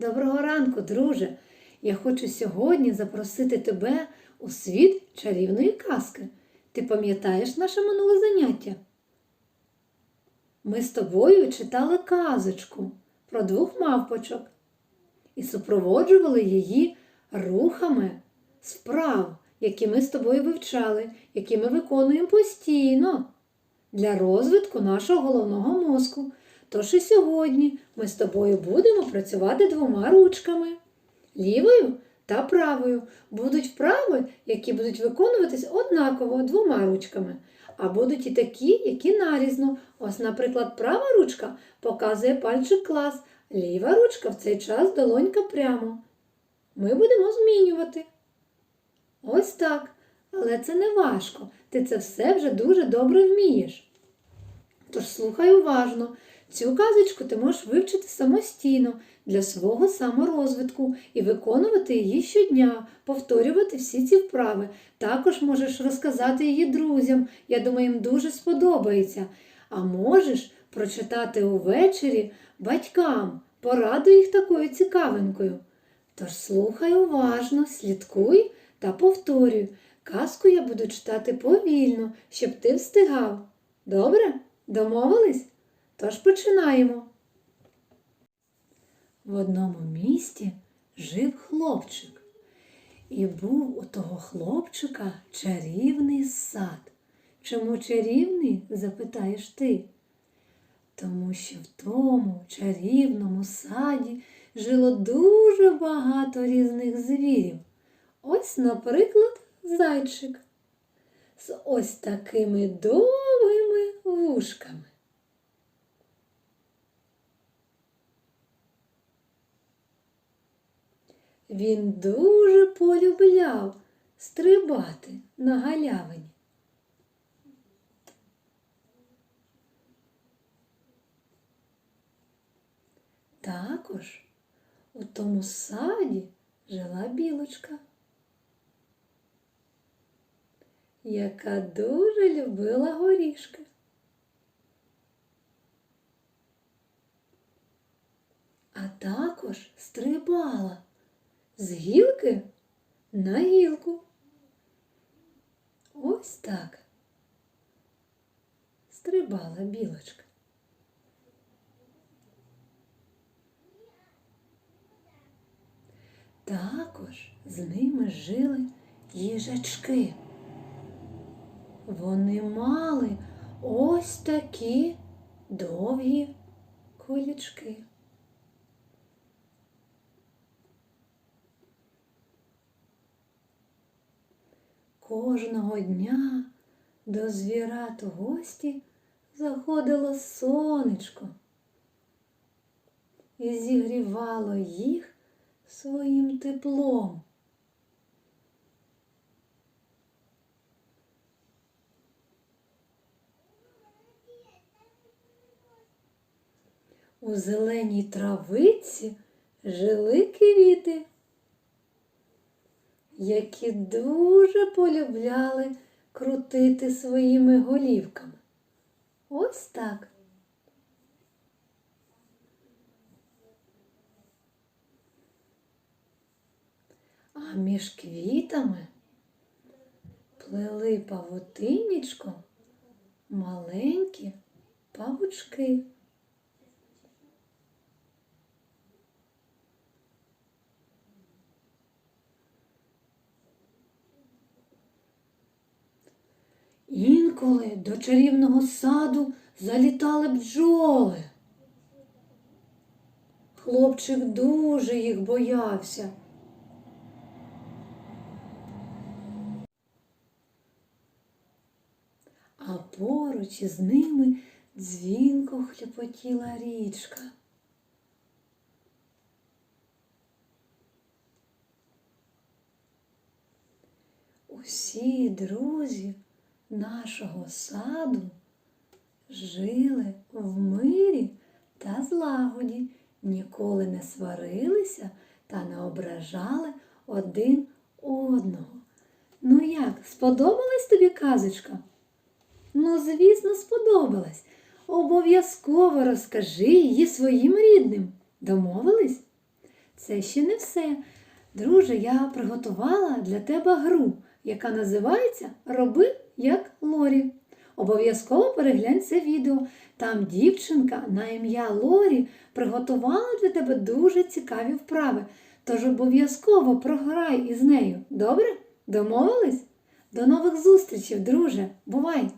Доброго ранку, друже! Я хочу сьогодні запросити тебе у світ чарівної казки. Ти пам'ятаєш наше минуле заняття? Ми з тобою читали казочку про двох мавпочок і супроводжували її рухами справ, які ми з тобою вивчали, які ми виконуємо постійно для розвитку нашого головного мозку. Тож і сьогодні ми з тобою будемо працювати двома ручками лівою та правою. Будуть вправи, які будуть виконуватись однаково двома ручками. А будуть і такі, які нарізно. Ось, наприклад, права ручка показує пальчик клас, ліва ручка в цей час долонька прямо. Ми будемо змінювати. Ось так. Але це не важко. Ти це все вже дуже добре вмієш. Тож слухай уважно. Цю казочку ти можеш вивчити самостійно для свого саморозвитку і виконувати її щодня, повторювати всі ці вправи. Також можеш розказати її друзям. Я думаю, їм дуже сподобається. А можеш прочитати увечері батькам. Порадуй їх такою цікавинкою. Тож слухай уважно, слідкуй та повторюй. Казку я буду читати повільно, щоб ти встигав. Добре? Домовились? Тож починаємо. В одному місті жив хлопчик, і був у того хлопчика чарівний сад. Чому чарівний? запитаєш ти. Тому що в тому чарівному саді жило дуже багато різних звірів. Ось, наприклад, зайчик з ось такими довгими вушками. Він дуже полюбляв стрибати на галявині. Також у тому саді жила білочка, яка дуже любила горішки. А також стрибала з гілки на гілку. Ось так. Стрибала білочка. Також з ними жили їжачки. Вони мали ось такі довгі колючки. Кожного дня до звірат у гості заходило сонечко і зігрівало їх своїм теплом. У зеленій травиці жили квіти які дуже полюбляли крутити своїми голівками. Ось так. А між квітами плели павутинічком маленькі павучки. Інколи до чарівного саду залітали бджоли. Хлопчик дуже їх боявся. А поруч із ними дзвінко хлюпотіла річка. Усі друзі нашого саду жили в мирі та злагоді, ніколи не сварилися та не ображали один одного. Ну як, сподобалась тобі казочка? Ну, звісно, сподобалась. Обов'язково розкажи її своїм рідним. Домовились? це ще не все. Друже, я приготувала для тебе гру, яка називається Роби як Лорі. Обов'язково переглянь це відео. Там дівчинка на ім'я Лорі приготувала для тебе дуже цікаві вправи. Тож обов'язково програй із нею. Добре? Домовились? До нових зустрічей, друже. Бувай!